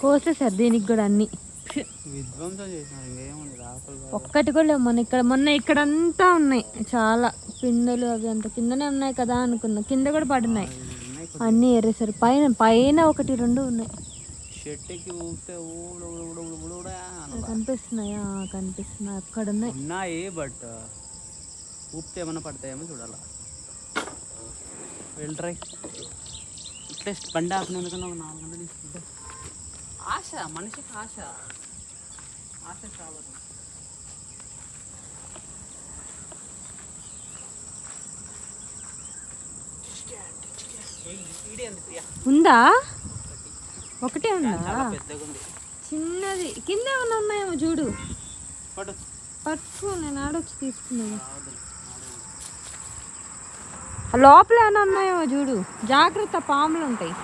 కోసేసారు దీనికి కూడా అన్ని. ఒక్కటి కూడా లేవు మొన్న ఇక్కడ మొన్న ఇక్కడ అంతా ఉన్నాయి చాలా పిందెలు అవి అంత కిందనే ఉన్నాయి కదా అనుకున్నా కింద కూడా పడినాయి ఉన్నాయి అన్నీ ఎర్రేసారు పైన పైన ఒకటి రెండు ఉన్నాయి. కనిపిస్తున్నాయా కనిపిస్తున్నాయి అక్కడ ఉన్నాయి ఉన్నాయి బట్ ఊపితే ఏమైనా పడతాయేమో చూడాలా వెళ్ళరై ఇట్లా బండి ఆపినందుకన్నా ఒక నాలుగు గంటలు తీసుకుంటే ఆశ మనిషికి ఆశ. ఆశ ఈడే ఉంది? ఒకటే. ఉందా? చిన్నది. కింద ఏమైనా ఉన్నాయేమో చూడు. పడు పట్టుకో నేను ఆడొచ్చి తీసుకున్నాను లోపల ఏమైనా ఉన్నాయేమో చూడు. జాగ్రత్త పాములు ఉంటాయి.